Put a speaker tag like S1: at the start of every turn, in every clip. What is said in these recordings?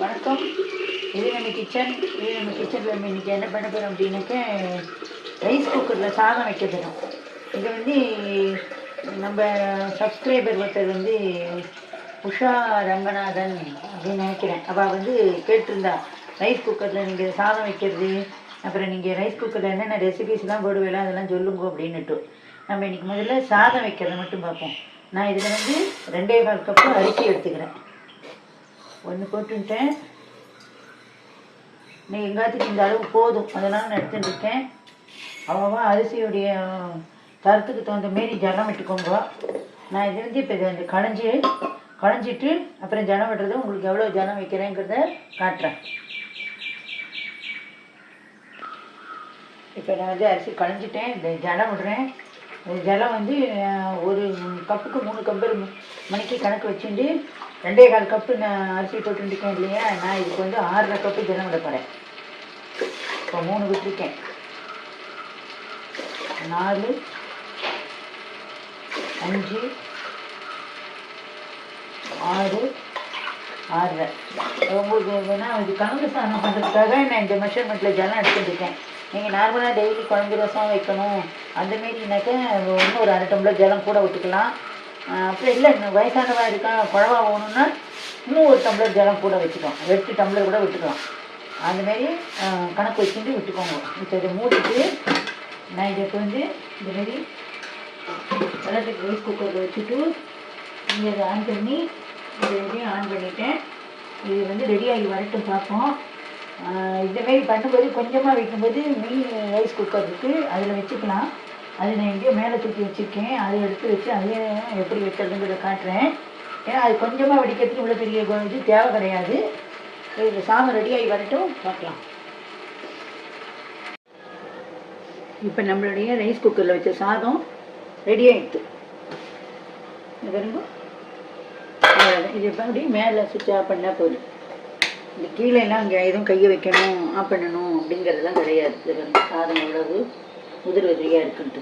S1: வணக்கம். இது நம்ம கிச்சன் இது நம்ம கிச்சனில் நம்ம இன்றைக்கி என்ன பண்ண போகிறோம் அப்படின்னாக்க ரைஸ் குக்கரில் சாதம் வைக்க போகிறோம் இது வந்து நம்ம சப்ஸ்கிரைபர் ஒருத்தர் வந்து உஷா ரங்கநாதன் அப்படின்னு நினைக்கிறேன். அவள் வந்து கேட்டிருந்தா ரைஸ் குக்கரில் நீங்கள் சாதம் வைக்கிறது அப்புறம் நீங்கள் ரைஸ் குக்கரில் என்னென்ன ரெசிபிஸ்லாம் போடுவேலாம் அதெல்லாம் சொல்லுங்க அப்படின்னுட்டு. நம்ம இன்றைக்கி முதல்ல சாதம் வைக்கிறத மட்டும் பார்ப்போம். நான் இதில் வந்து ரெண்டே கால் கப்பு அரிசி எடுத்துக்கிறேன். ஒன்று போட்டுட்டேன். நீ எங்காத்துக்கு இந்த அளவு போதும்? அதெல்லாம் நான் எடுத்துட்டு இருக்கேன். அவ்வளோவா அரிசியுடைய தரத்துக்கு தகுந்த மாரி ஜலம் விட்டுக்கோங்க. நான் இது வந்து இப்போ இதை வந்து களைஞ்சி களைஞ்சிட்டு அப்புறம் ஜலம் விடுறது உங்களுக்கு எவ்வளோ ஜலம் வைக்கிறேங்கிறத காட்டுறேன். இப்போ நான் வந்து அரிசி களைஞ்சிட்டேன். இந்த ஜலம் விடுறேன். இந்த ஜலம் வந்து ஒரு கப்புக்கு மூணு கம்பு மணிக்கு கணக்கு வச்சுட்டு ரெண்டே கால் கப்பு நான் அரிசி போட்டுருக்கேன் இல்லையா? நான் இதுக்கு வந்து ஆறரை கப்பு தினம் விட போகிறேன் இப்போ மூணு விட்டுருக்கேன். நாலு அஞ்சு ஆறு ஆறரை. உங்களுக்கு வேணா இது கலந்து ஸ்நானம் பண்ணுறதுக்காக நான் இந்த மெஷர்மெண்ட்டில் ஜலம் எடுத்துட்டுருக்கேன் நீங்கள் நார்மலாக டெய்லி குழம்பு ரசம் வைக்கணும். அந்தமாரினாக்க இன்னும் ஒரு அரை டம்ளர் ஜலம் கூட விட்டுக்கலாம் அப்புறம் இல்லை இன்னும் வயசானவா இருக்கா குழவா போகணுன்னா இன்னும் ஒரு டம்ளர் ஜலம் கூட வச்சுக்கலாம். எட்டு டம்ளர் கூட விட்டுக்கலாம். அந்த கணக்கு வச்சுட்டு விட்டுக்கோங்க. இப்போ இதை மூடிட்டு நான் இதுக்கு வந்து இதுமாரி மாதிரி எலக்ட்ரிக் ரைஸ் குக்கரில் வச்சுட்டு இங்கே இதை ஆன் பண்ணி இது ஆன் பண்ணிட்டேன். இது வந்து ரெடியாகி வரட்டும் பார்ப்போம் இதுமாரி பண்ணும்போது கொஞ்சமாக வைக்கும்போது மீன் ரைஸ் குக்கர் இருக்குது அதில் வச்சுக்கலாம். அது நான் எங்கேயோ மேலே தூக்கி வச்சுருக்கேன். அதை எடுத்து வச்சு அதையே எப்படி வைக்கிறதுங்கிறத காட்டுறேன். ஏன்னா அது கொஞ்சமாக வெடிக்கிறதுக்கு இவ்வளோ பெரிய இது தேவை கிடையாது. இது சாதம் ரெடியாகி வரட்டும். பார்க்கலாம். இப்போ நம்மளுடைய ரைஸ் குக்கரில் வச்ச சாதம் ரெடி ஆகிடுது இது எப்படி மேலே சுவிட்ச் ஆஃப் பண்ணால் போதும். இந்த கீழே எல்லாம் இங்கே எதுவும் கையை வைக்கணும் ஆஃப் பண்ணணும் அப்படிங்கிறதெல்லாம் கிடையாது. சாதம் எவ்வளவு உதிர் உதிரியாக இருக்குன்ட்டு.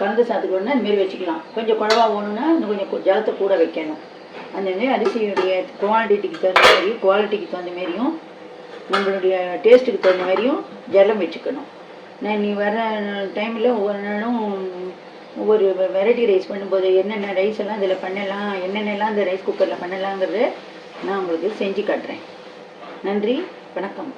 S1: கலந்து சாத்துக்கு வேணா இந்த வச்சுக்கலாம். கொஞ்சம் குழவா போகணுன்னா இன்னும் கொஞ்சம் ஜலத்தை கூட வைக்கணும். அந்த மாதிரி அரிசியுடைய குவான்டிட்டிக்கு தகுந்த மாதிரி குவாலிட்டிக்கு தகுந்த மாதிரியும் நம்மளுடைய டேஸ்ட்டுக்கு தகுந்த மாதிரியும் ஜலம் வச்சுக்கணும். நான் நீ வர டைமில் ஒவ்வொரு நாளும் ஒவ்வொரு வெரைட்டி ரைஸ் பண்ணும்போது என்னென்ன ரைஸ் எல்லாம் இதில் பண்ணலாம் என்னென்னலாம் இந்த ரைஸ் குக்கரில் பண்ணலாங்கிறத நான் உங்களுக்கு செஞ்சு காட்டுறேன். நன்றி வணக்கம்.